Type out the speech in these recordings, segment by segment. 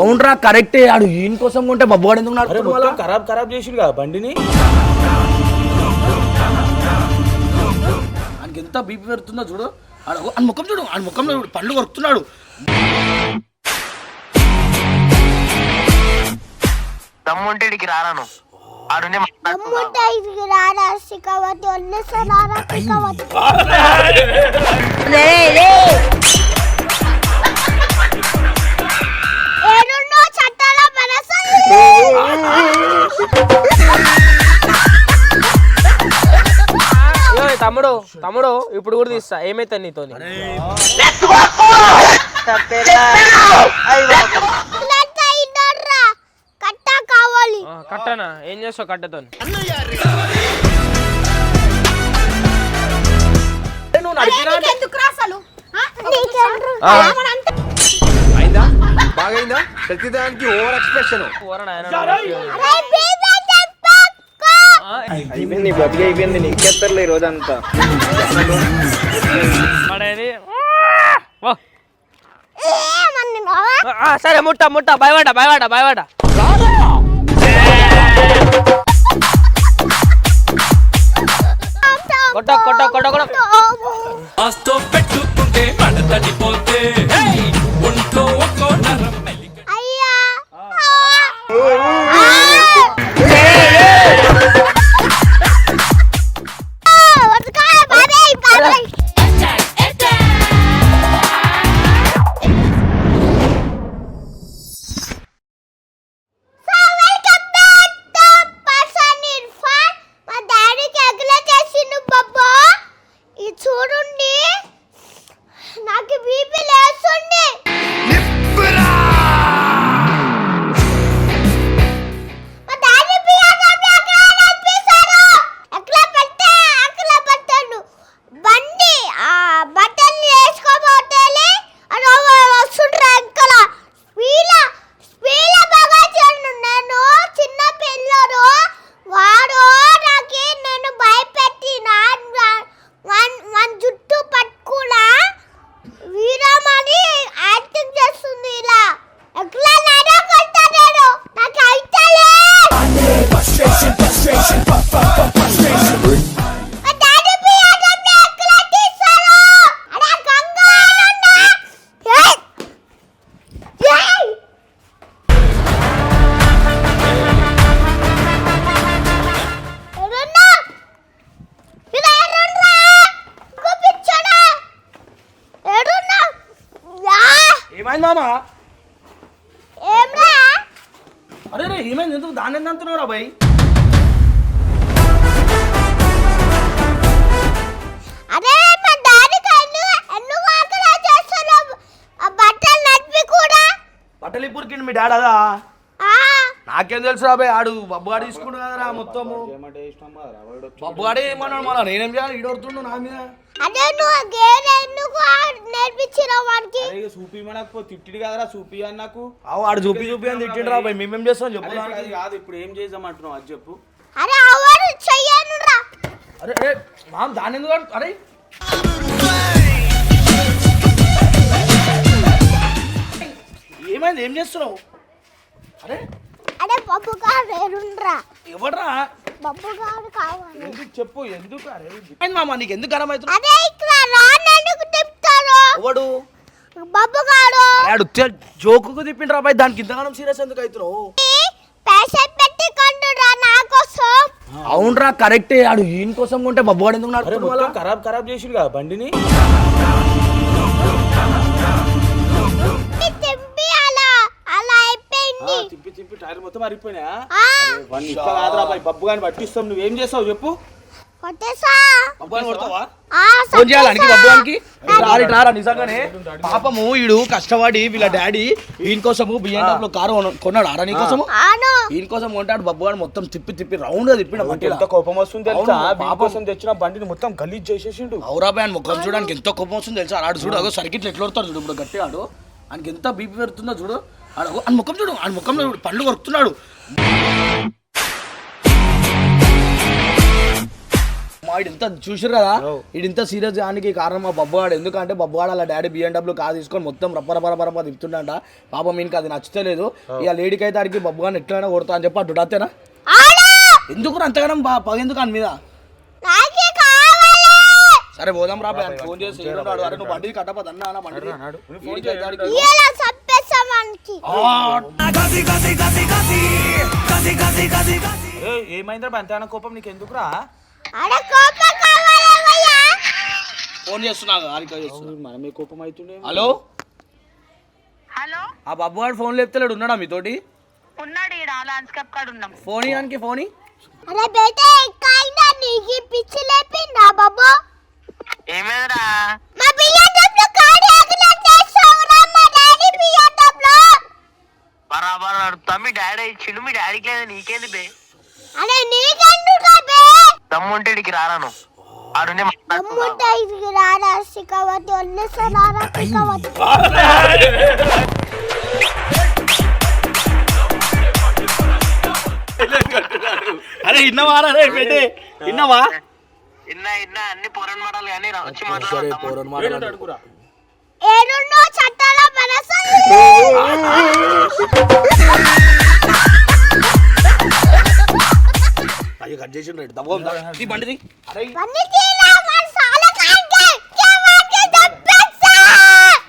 అవునరా కరెక్టే. ఆడు ఈయన కోసం కొంటే బబ్బుగాడు ఎందుకు అరే నడుపుతున్నాడు మొత్తం మళ్ళా? ఖరాబ్ ఖరాబ్ చేసిండు కదా బండిని. ఆయనకి ఎంత బీపీ పెడుతుందో చూడు. ఆడ ఆయన ముఖం చూడు ఆయన ముఖంలో చూడు పండ్లు కొరుకుతున్నాడు. దమ్ముంటే ఇడికి రారాను అమ్ముంటే ఇది రారా తమ్ముడు తమ్ముడు ఇప్పుడు కూడా తీస్తా. ఏమైతే నీతోని? ఇట్లా ఇద్దర్రా కట్ట కావాలి. ఆ, కట్టనా? ఏం చేస్తావు కట్టతోని? నువ్వు నీకెందుకు అయిందా? బాగైందా? ప్రతిదానికి ఓవర్ ఎక్స్ప్రెషన్ పోరాడు ఆయన అరే బీబీ చెప్పకు అయిపోయింది బతికి అయిపోయింది నీకెత్తర్లే ఈ రోజంతా. పడేది. ఓ. ఆ, సరే ముట్ట ముట్ట భయపడ భయపడ భయపడ కొట్ట కొట్ట కొట్ట కొట్ట. ఆస్తో పెట్టుకుంటే మడతడిపోతే మామా? అరే రే ఏమైంది? ఎందుకు దాన్ని ఎంత చేస్తున్నావు? ఆ బట్టలు మీ ఆ. నాకేం తెలుసు ఆడు బబ్బుగాడు తీసుకుంటు కదరా మొత్తము. ఏమంటే ఇష్టం కదా వాడు బబ్బుగాడే ఏమన్నాడు మళ్ళా నేనేం చేయాలి? ఈడొడుతుండు నా మీద. ఎందుకు నేర్పించిన వాడికి? అరే సూపి మనకు తిట్టిడు కదరా సూపి అని నాకు. అవు ఆడు చూపి చూపి అని తిట్టిండు రా భయ్ మేమేం చేస్తాం చెప్పు అరే ఇప్పుడు దానికి. అది కాదు ఇప్పుడు ఏం చేద్దాం అంటున్నావు? అది చెప్పు. అరే అవరు చెయ్యను రా. అరే అరే మామ దాన్ని ఎందుకు అంటు- అరే. ఏమైంది? ఏం చేస్తున్నావు? అరే. అరే గారు ఎరుండ్రా ఎవడ్రా? బబ్బు గారు కావాలి. ఎందుకు చెప్పు ఎందుకు అరే? మామ నీకు ఎందుకు గరం అవుతుంది అదే ఇక్కడ రాను ఎందుకు తిప్పుతారు? ఎవడు? బబ్బు గారు ఆడు జోకుకు తిప్పిండు రా భయ్ దానికి ఇంతగానం సీరియస్ ఎందుకు అవుతున్నావు? పేషెంట్ పెట్టి కొండురా నా కోసం. అవునరా కరెక్టే ఆడు ఈయన కోసం కొంటే బబ్బుగాడు ఎందుకు నడుపుతున్నాడు? ఖరాబ్ ఖరాబ్ చేసిండు కదా బండిని. తిప్పి తిప్పి టైర్ మొత్తం అరిగిపోయినా కాదురా బాయ్ బబ్బు గాని పట్టిస్తాం నువ్వేం చేస్తావు చెప్పు. ఫోన్ చేయాలానికి సత్తేసా. బబ్బుగానికి రారి రారా నిజంగానే. పాపము ఈడు కష్టపడి వీళ్ళ డాడీ ఈయన కోసము బియ్యం కారు కొన- కొన్నాడు ఆరా నీ కోసము? ఆను ఈయన కోసం కొంటాడు బబ్బుగాడు మొత్తం తిప్పి తిప్పి రౌండ్గా తిప్పిన ఎంత కోపం వస్తుంది తెలుసా? పాపం. తెచ్చిన బండిని మొత్తం గలీజ్ చేసేసిండు. ఔరాబాయ్ అని ముఖం చూడడానికి ఎంతో కోపం వస్తుంది తెలుసా? ఆడు చూడు అగో సర్కిట్లు ఎట్లా చూడు ఇప్పుడు గట్టి ఆడు ఆయనకి ఎంత బీపీ పెడుతుందో చూడు. ఆయన ముఖం చూడు ఆయన ముఖంలో చూడు పండ్లు కొరుకుతున్నాడు. ఇంత చూసారు కదా ఇది ఇంత సీరియస్ దానికి కారణం మా బబ్బుగాడు ఎందుకంటే బబ్బుగాడు అలా డాడీ బిఎండబ్ల్యూ కార్ తీసుకొని మొత్తం రప్ప రప్ప రప్ప రప్ప తిప్పుతుండంట. పాపం మీనికి అది నచ్చలేదు ఇక లేడీకి అయితే ఆడికి బబ్బుగాని ఎట్లైనా కొడతా అని చెప్పి అటు అంతేనా ఎందుకు అంతగానం బా పగెందుకు అని మీద? నాకే కావాలి! సరే పోదాం రా బాయ్. ఫోన్ చేసి? అరే నువ్వు బండి కట్టపద అన్న అన్న బండి ఏ, ఏమైందిరా అంతేనా కోపం నీకు ఎందుకురా కోపం ఫోన్ చేస్తున్నా. మనమే కోపం అవుతుండే. హలో? హలో? ఆ బబ్బుగాడు ఫోన్ లేపుతలేడు ఉన్నాడా మీతోటి? ఉన్నాడు ఈడ ల్యాండ్స్కేప్ కాడ ఉన్నాం. ఫోన్ ఇవ్వడానికి ఫోన్. అరే బేట ఎక్కైనా నీకు పిచ్చి లేపిందా బాబు? ఏమేదిరా? మా బియ్యడంలో కాడి ఆగిలా చేస్తావురా మా డాడీ బియ్యడంలో బరాబర్ నడుపుతా మీ డాడీ ఇచ్చిండు మీ డాడీకి లేదు నీకేంది బే? అరే నీకెందుకు బే? దమ్ముంటే ఇడికి రారాను ఆడునే రారా సికవతి రారా సికవతి అరే రే పెట్టి ఇన్నవా? ఇన్నా ఇన్నా అన్ని పొరన్ మాటలు కానీ రా- వచ్చి మాట్లాడతాము అడుగురా ఏడున్నో చట్టాల మనసు. అయ్యో కట్ చేసి రేటు దబ్బా. ఈ బండిది అరే.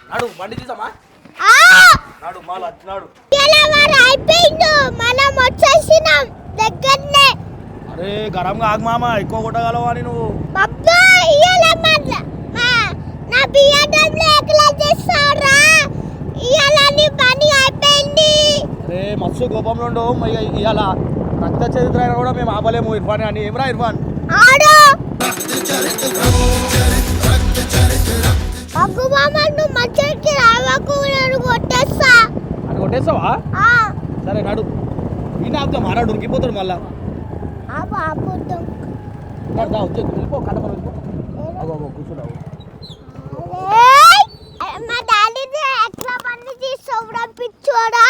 నాడు బండి తీసామా? నాడు మాల అయిపోయిండు. మనం వచ్చేసినాం దగ్గరనే. గరంగా ఆగు మామ. ఎక్కువ కొట్టగలవా నువ్వు? బాబా నా బియ్యడంలో ఎట్లా చేస్తావురా? ఇయాల నీ పని అయిపోయింది. అరే మస్తు కోపంలో ఉండవు ఇవాళ రక్త చరిత్ర కూడా మేము ఆపలేము ఇర్ఫాన్ అని. ఏమరా ఇర్ఫాన్? ఆడు. అగ్గు రావకు నేను కొట్టేస్తా. కొట్టేస్తావా? ఆ. సరే నాడు. ఈయన ఆపుతాం మారా ఉరికిపోతాడు మళ్ళా. వెళ్ళిపో వెళ్ళిపో. కూర్చున్నావు ఏయ్! మా డాడీని పిచ్చోడా?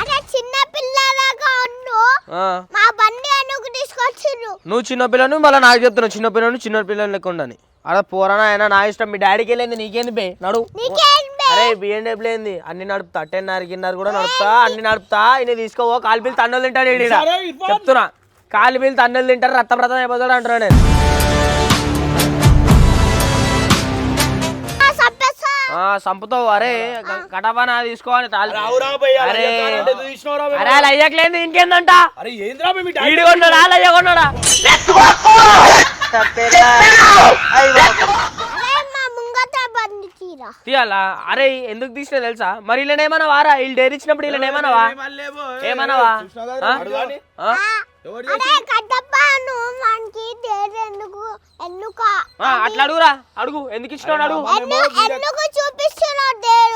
అరే చిన్న పిల్లలాగా ఉండు. ఆ, మా బండి అనుకు తీసుకొచ్చిండ్రు. నువ్వు చిన్న పిల్లను మళ్ళీ నాకు చెప్తున్నావు చిన్న పిల్లని చిన్న పిల్లని లెక్క ఉండని. అలా పోరానా అయినా నా ఇష్టం. మీ డాడీకి వెళ్ళింది నీకేంది బే? నడు. నీకేం బే? అరే బిఎండబ్ల్యూ ఏంది? అన్ని నడుపుతా టెన్నర్ గిన్నర్ కూడా నడుపుతా అన్ని నడుపుతా ఇన్ని తీసుకోవో కాలు పిల్లి తన్నులు తింటాడు ఈడ. చెప్తున్నా కాలు పిల్లి తన్నులు తింటారు రక్తం అయిపోతాడు అంటున్నా నేను. సంపుతావు అరే కటపానా తీసుకోవాలి అరే అలా అయ్యట్లేదు ఇంకేందంట? ఈడు కొన్నాడా అలా అయ్య కొన్నాడా అరే మా ముంగట బండి తీరా తీయాలా? అరే ఎందుకు తీసినా తెలుసా? మరి వీళ్ళని ఏమన్నా వారా వీళ్ళు డేర్ ఇచ్చినప్పుడు వీళ్ళని ఏమన్నావా ఏమన్నావా అట్లా అడుగురా. అడుగు. ఎందుకు ఇచ్చినాడు అడుగు.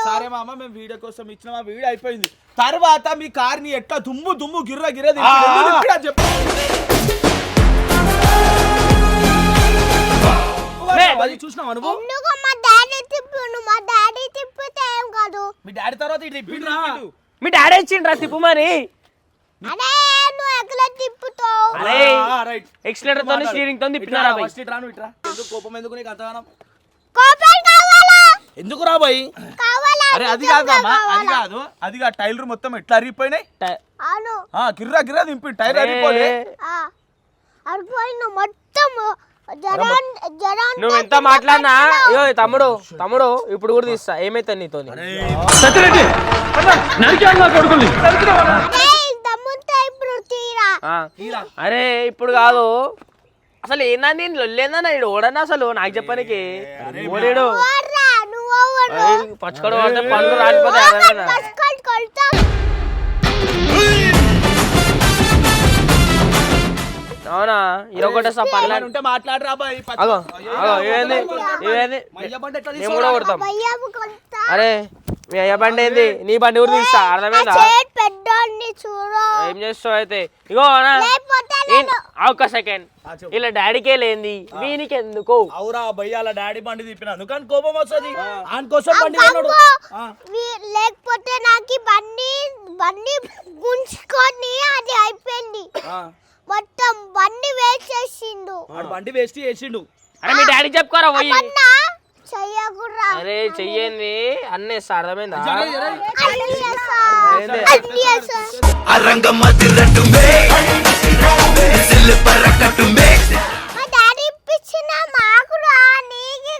సరే మామ మేము వీడియో కోసం ఇచ్చిన మా వీడియో అయిపోయింది. తర్వాత మీ కార్ని ఎట్లా దుమ్ము దుమ్ము గిర్ర గిర్ర చెప్పు? మే, అది చూసినావా నువ్వు? ఎందుకు మా డాడీ తిప్పును మా డాడీ తిప్పితే ఏం కాదు? మీ డాడీ తర్వాత మీ డాడీ ఇచ్చిండ్రా తిప్పుమని ఎక్సిలేటర్తో స్టీరింగ్తో తిప్పినారా బై ఫస్ట్ ఇట్రా నువ్వు ఇట్రా ఎందుకు కోపం? ఎందుకు నీకు అంతగానం కోపం కావాలా? ఎందుకు రా బాయ్ కావాలా? అరే అది కాదు మామ అది? కాదు. అది కాదు టైర్లు మొత్తం ఎట్లా అరిగిపోయినాయి? అవును. ఆ గిర్ర గిర్ర దింపి టైర్ అరిగిపోలే. ఆ, అడిపోయిన మొత్తం. నువ్వు ఎంత మాట్లాడినా? అయ్యో తమ్ముడు తమ్ముడు ఇప్పుడు కూడా తీస్తా. ఏమైతే నీతో అరే ఇప్పుడు కాదు. అసలు ఏందా నేను లొల్లేందన్నా ఇడు ఓడన్నా అసలు నాకు చెప్పనికి. ఓడాడు. పచ్చకడ పడితే పళ్ళు రాలిపోతాయి అవునా? పనులు ఏమైనా ఉంటే మాట్లాడరా బాయ్ అగో అగో ఇవేంది ఇవేంది మయ్య బండి ఎట్లా మేము కూడా కొడతాం. అరే అయ్య బండి ఏంది? నీ బండి కూడా తీస్తా అర్థమైందా? ఏం చేస్తావు అయితే? ఇగో ఒక్క సెకండ్. ఇలా డాడీకే లేంది వీనికి ఎందుకు అవురా భయ్య డాడీ బండి తిప్పినందుకు కానీ కోపం వస్తుంది. ఆయన కోసం బండి కొన్నాడు. ఆ. వీ- లేకపోతే నాకు బండి బండి గుంజుకొని అది అయిపోయింది. మొత్తం బండి వేసేసిండు వాడు బండి వేస్ట్ చేసిండు. అరే మీ డాడీ చెప్పుకోరా పోయి. అరే చెయ్యండి అర్థమైందా? అన్ని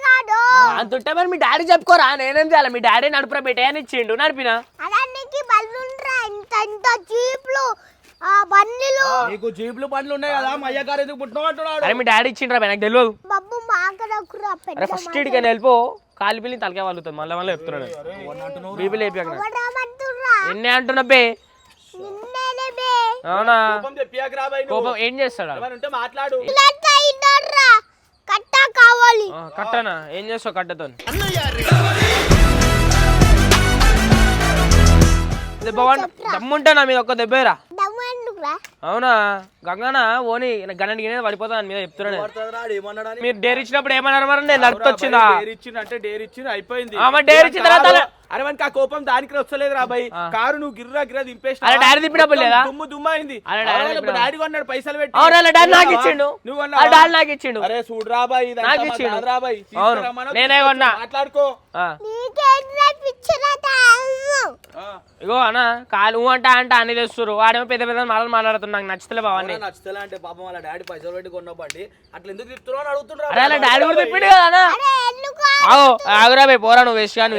కాదు. అంతుంటే మరి మీ డాడీ చెప్పుకోరా? నేనేం చేయాలి? మీ డాడీ నడుపురా పెట్టే అని ఇచ్చిండు నడిపినా? అలా నీకు బల్లుండ్రా ఇంత ఇంత జీప్లు. ఆ బండిలు. నీకు జీపులు బండ్లు ఉన్నాయి కదా మా అయ్య గారు ఎందుకు పుట్టినావు అంటున్నాడు. అరే మీ డాడీ ఇచ్చిండ్రా నాకు తెలియదు బబ్బు మాకడకురా అరే పెద్ద ఫస్ట్ ఇడికి వెళ్ళిపో కాలి పిల్లి తలకే వాళ్ళుతుంది మళ్ళీ మళ్ళీ చెప్తున్నాడు. బీపీ లేపి అంటున్నా బే. అవునా? కోపం ఏం చేస్తాడు? మాట్లాడు. కట్ట కావాలి. కట్టనా? ఏం చేస్తావు కట్టతో దెబ్బ దమ్ముంటే నా మీద ఒక్క దెబ్బేరా. అవునా? గంగన? ఓని గన్నడి గిన్నె పడిపోతా మీద చెప్తున్నాను. మీరు డేర్ ఇచ్చినప్పుడు ఏమన్నారు మరి? నేను నడుపుతొచ్చిందా డేర్ ఇచ్చిందంటే డేర్ ఇచ్చింది అయిపోయింది. డేర్ ఇచ్చిన తర్వాత అరే ఆ కోపం దానికి వస్తలేదు రా భయ్. కారు నువ్వు గిర్రా గిర్రా దింపేసి అరే డాడీ తిప్పినప్పుడు లేదా? దుమ్ము దుమ్ము అయింది డాడీ కొన్నాడు పైసలు పెట్టి. డాడీ నాకు ఇచ్చిండు నువ్వు? డాడీ నాకు ఇచ్చిండు అరే చూడరా బాయ్ ఇదంతా నాకు ఇచ్చిండు. కాదురా బాయ్. అవును. తీసుకురమ్మను, నేనే కొన్నా. మాట్లాడుకో. ఇగో అన్న కాలు అంట అంటే అన్ని తెస్తురు వాడేమో పెద్ద పెద్ద మాటలు మాట్లాడుతున్నా నాకు నచ్చలే బావని అవునా, నచ్చుతలే అంటే పాపం వాళ్ళ డాడీ పైసలు పెట్టి కొన్న బండి. అట్లా ఎందుకు తిప్పుతున్నావు అని అలా డాడీ కూడా తిప్పిండు కదా ఆగురా బే పోరా నువ్వు వేస్ట్ కానీ.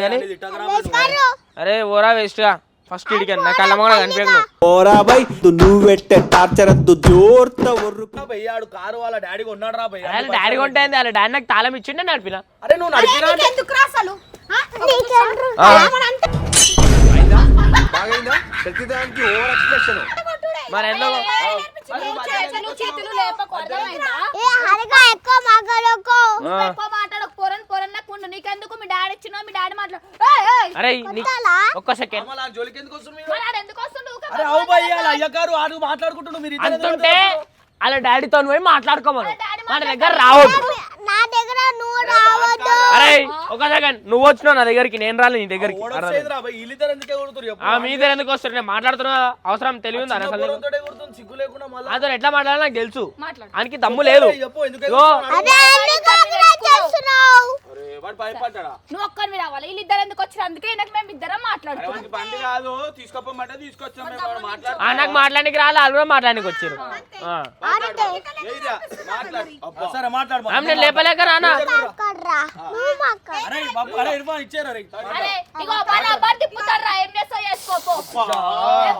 అరే ఓరా వేస్ట్గా. ఫస్ట్ ఇడికి నా కళ్ళ మొగడ కనిపించను ఓరాబాయ్ నువ్వెట్టే టార్చర్ అద్దు జోర్త ఒర్రు. భయ్యాడు కారు వాళ్ళ డాడీ కొన్నాడు రా భయ్య అరే డాడీ కొంటే వాళ్ళ డాడీ నాకు తాళం ఇచ్చిండే నడిపిన. అరే నువ్వు నడిపినా? ఎందుకు లేపకు అర్థమైందా ఏ హరిగా అరే ఒక్క సెకండ్ మీరు? అంతుంటే వాళ్ళ డాడీతో పోయి మాట్లాడుకోమను మన దగ్గర రావద్దు నా దగ్గర నువ్వు రావద్దు ఒక సెకండ్ నువ్వు వచ్చినావు నా దగ్గరికి నేను రాలే నీ దగ్గరికి. మీ దగ్గర ఎందుకు వస్తారు? నేను మాట్లాడుతున్నా అవసరం తెలివి ఉందా? అసలు అతను ఎట్లా మాట్లాడాలో నాకు తెలుసు. ఆయనకి దమ్ము లేదు. చేస్తున్నావు? అరే వాడు భయపడ్డా నువ్వు ఒక్కరివి రావాలి. వీళ్ళిద్దరు ఎందుకు వచ్చారు? అందుకే నాకు మేము ఇద్దరం మాట్లాడుతున్నాం. వాడికి బండి కాదు. తీసుకోపోమంటే తీసుకొచ్చాం మేము. వాడు మాట్లాడు. ఆ నాకు మాట్లాడానికి రాలే. వాళ్ళు కూడా మాట్లాడానికి వచ్చారు. ఆ. ఏయ్రా, మాట్లాడు. అబ్బా. సరే మాట్లాడు ఆమె నేను లేపలేక రానా? మాట్లాడరా నువ్వు మాట్లాడు. అరే బాబు అరే ఇర్ఫాన్ ఇచ్చారు అరే అరే ఇగో మన బండి తిప్పుతారా ఏం చేస్తావు? చేసుకోపో ఏ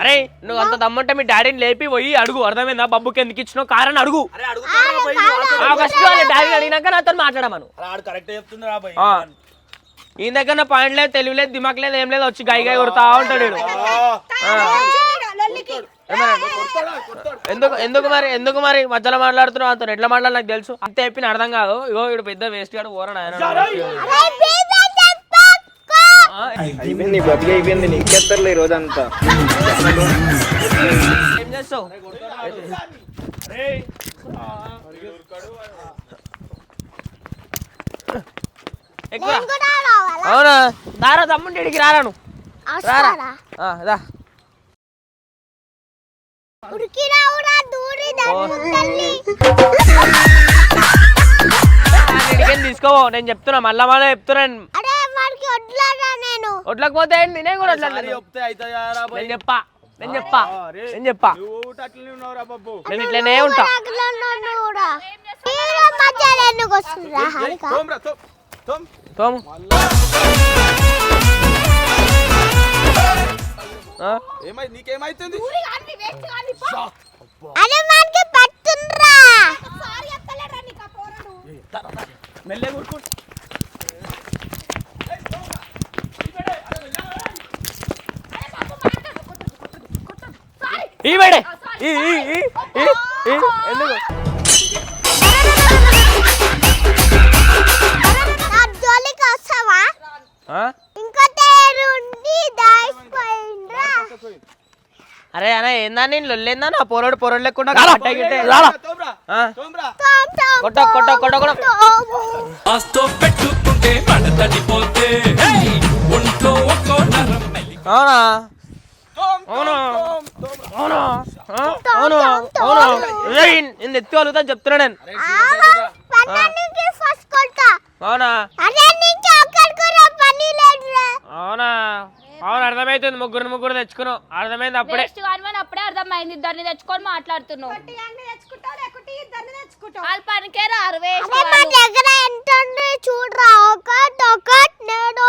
అరే నువ్వు అంత దమ్ముంటే మీ డాడీని లేపి పోయి అడుగు. అర్థమైందా? బబ్బుకి ఎందుకు ఇచ్చినావు? కారని అడుగు. ఫస్ట్ వాళ్ళ డాడీ అడిగినాక నాతో మాట్లాడమను. ఈయన దగ్గర పాయింట్ లేదు తెలివి లేదు దిమాక్ లేదు ఏం లేదు వచ్చి గై గై కొడతా ఉంటాడు? ఎందుకు ఎందుకు మరి ఎందుకు మరి? మధ్యలో మాట్లాడుతున్నావు అంత ఎట్లా మాట్లాడాలి నాకు తెలుసు. అంత చెప్పిన అర్థం కాదు. ఇగో వీడు పెద్ద వేస్ట్ గాడు ఓరడు ఆయన అరే బీబీ చెప్పకు ఆ, అయిపోయింది నీ బతికి అయిపోయింది నీకెత్తర్లే ఈ రోజంతా. ఏం చేస్తావు? ఎక్కువ. అవునా? దారా తమ్ముండి ఇడికి రారాను రారా? ఆ, రా దూరి తీసుకోవో నేను చెప్తున్నా మళ్ళా మళ్ళీ చెప్తున్నాను వడ్లారా నేను? వడ్లకపోతే ఏంటి? నేను కూడా వడ్లను సారీ చెప్తే నేను చెప్పా నేను చెప్పా నేను చెప్పా. నువ్వు ఊట అట్లనే ఉన్నావురా బాబు. నేను ఇట్లనే ఉంటా. తోమ్రా తోమ్ తోమ్. తోము? ఏమై నీకేమైతుంది? అరే మనకి పట్టుండ్రా. ఈ వేడే. ఎందుకు? అరే అనే ఏందా నేను లొల్లేందా? నా పొరడు పొరడు లేకుండా కొట్ట కొట్ట ఒక్కో నరం అవునా? అవునా? అవునా? నేను ఎత్తి వాళ్ళుతా చెప్తున్నా నేను. పన్నెండుకి ఫస్ట్ కొడతా. అవునా? అవునా? అవును అర్థమైతుంది. ముగ్గురు ముగ్గురు తెచ్చుకున్నావు. అర్థమైంది అప్పుడే. అప్పుడే అర్థమైంది. ఇద్దరిని తెచ్చుకొని మాట్లాడుతున్నావు. వాళ్ళ పనికే రారు చూడరా? ఒకటి ఒకటి నేను.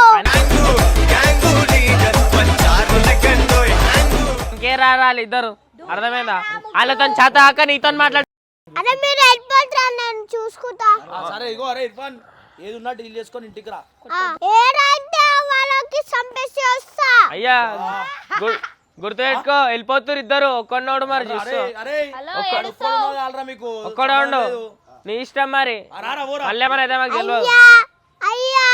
రాలి ఇద్దరు. అర్థమైందా? వాళ్ళతో చేత ఆక నీతో మాట్లాడు. అదే మీరు వెళ్ళిపోతారా నేను చూసుకుంటా. ఆ, సరే ఇగో అరే ఇర్ఫాన్ ఏది ఉన్నా డీల్ చేసుకొని ఇంటికి రా. ఆ, ఏడైతే వాళ్ళకి చంపేసి వస్తా. అయ్యా వెళ్ళిపోతురు ఇద్దరు. ఒక్కడోడు మరి ఒక్కడు ఉండు. నీ ఇష్టం మరి. మళ్ళీ ఏమైనా అయితే మాకు తెలియదు. అయ్యా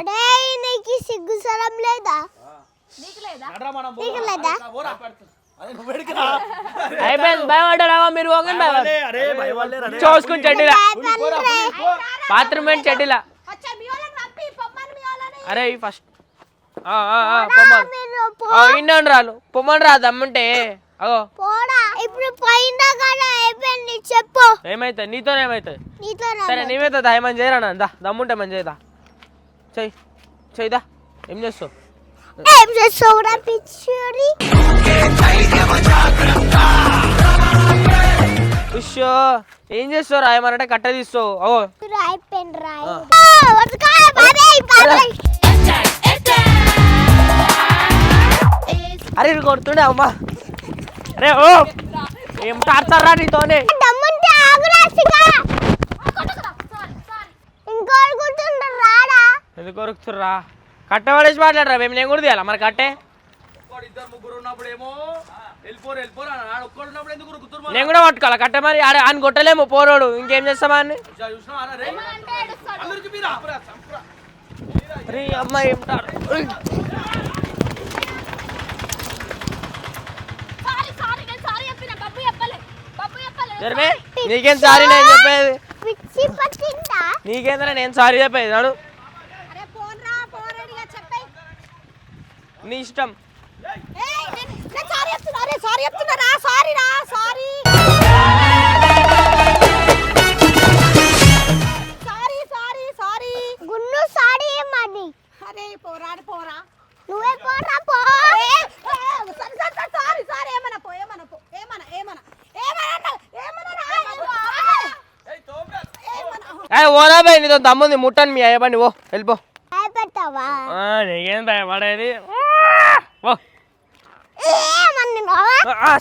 అడే నీకు సిగ్గు సరం లేదా? మీరు. చూసుకుని చెడ్డిలా. బాత్రూమ్ ఏంటి చెడ్డిలా? అరే ఫస్ట్. ఇండి రాలు పొమ్మని. రా దమ్ముంటే. అగో. పోడా ఇప్పుడు పోయిందా కదా అయిపోయింది చెప్పు. ఏమైతుంది నీతోనే ఏమైతుంది సరే నీవైతే ఏమని చేయరా దమ్ముంటే చేయదా? చెయ్యి చెయ్యిదా? ఏం చేస్తావు? ఏం చేస్తావురా పిచ్చోడి? ఉష్షో ఏం చేస్తావు రా? ఏమనంటే కట్ట తీస్తావు. ఓ రాయి అరే కొడుతుండే అమ్మా. అరే ఓ. ఏం టార్చర్ రా నీతోనే. దమ్ముంటే ఆగురా ఎందుకు కొరుకుతుర్రా? కట్ట పడేసి మాట్లాడరా మేము నేను కూడా తీయాలా? మరి కట్టే? ఒక్కడు ఇద్దరు ముగ్గురు ఉన్నప్పుడు ఏమో వెళ్ళిపోరు వెళ్ళిపోరు అన్నాడు. ఒక్కడు ఉన్నప్పుడు ఎందుకు ఉరుకుతురు మరి? నేను కూడా పట్టుకోవాలి? కట్ట మరి ఆడ అని కొట్టలేము పోరోడు. ఇంకేం చేస్తామా అని చూసా- చూసినావా? అన్న రే? అందరికి మీరా? చంపురా, చంపురా. అరే అమ్మ ఏం టార్- ఉయ్. సారీ సారీ నేను సారీ చెప్పిన. బబ్బు చెప్పలే. బబ్బు చెప్పలే. జరిమే నీకేం సారీ నేను చెప్పేది? నీకేందా నేను సారీ చెప్పేది? నాడు అరే ఫోన్ రా ఫోన్ రెడీగా చెప్పే నీ ఇష్టం నేను సారీ చెప్తున్నా అరే సారీ చెప్తున్నా రా సారీ రా సారీ సారీ సారీ సారీ గున్ను సారీ ఏమని అరే పోరా పోరా. నువ్వే పోరా పో. సరే సరే సారీ సారీ ఏమన్నా పో ఏమన్నా పో ఏమన్నా ఏమన్నా ఏమన్నా ఏమన్నా ఏ ఓనా బాయ్ నీతో దమ్ముంది ముట్టని మీ అయ్యబండి ఓ వెళ్ళిపో. భయపెడతావా? నీకేం భయపడేది?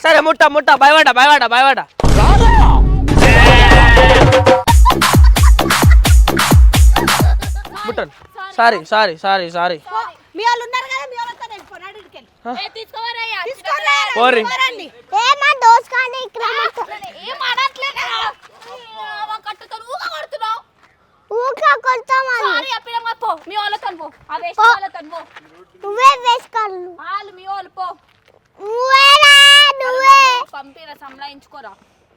సరే ముట్ట ముట్ట భయపడ భయపడ భయపడ ముట్టను. Sorry sorry sorry sorry. మీ వాళ్ళు ఉన్నారు కదా మీ వాళ్ళతో నేను పోరాడు ఇడికెళ్ళి ఏ మా ఊకా కొడతామని సారీ చెప్పినా పో. మీ వాళ్ళతో పో. ఆ వేస్ట్. వాళ్ళతో పో. నువ్వే వేసుకోవాలి వాళ్ళు మీ వాళ్ళు పో. నువ్వే. పంపిన సంలాయించుకోరా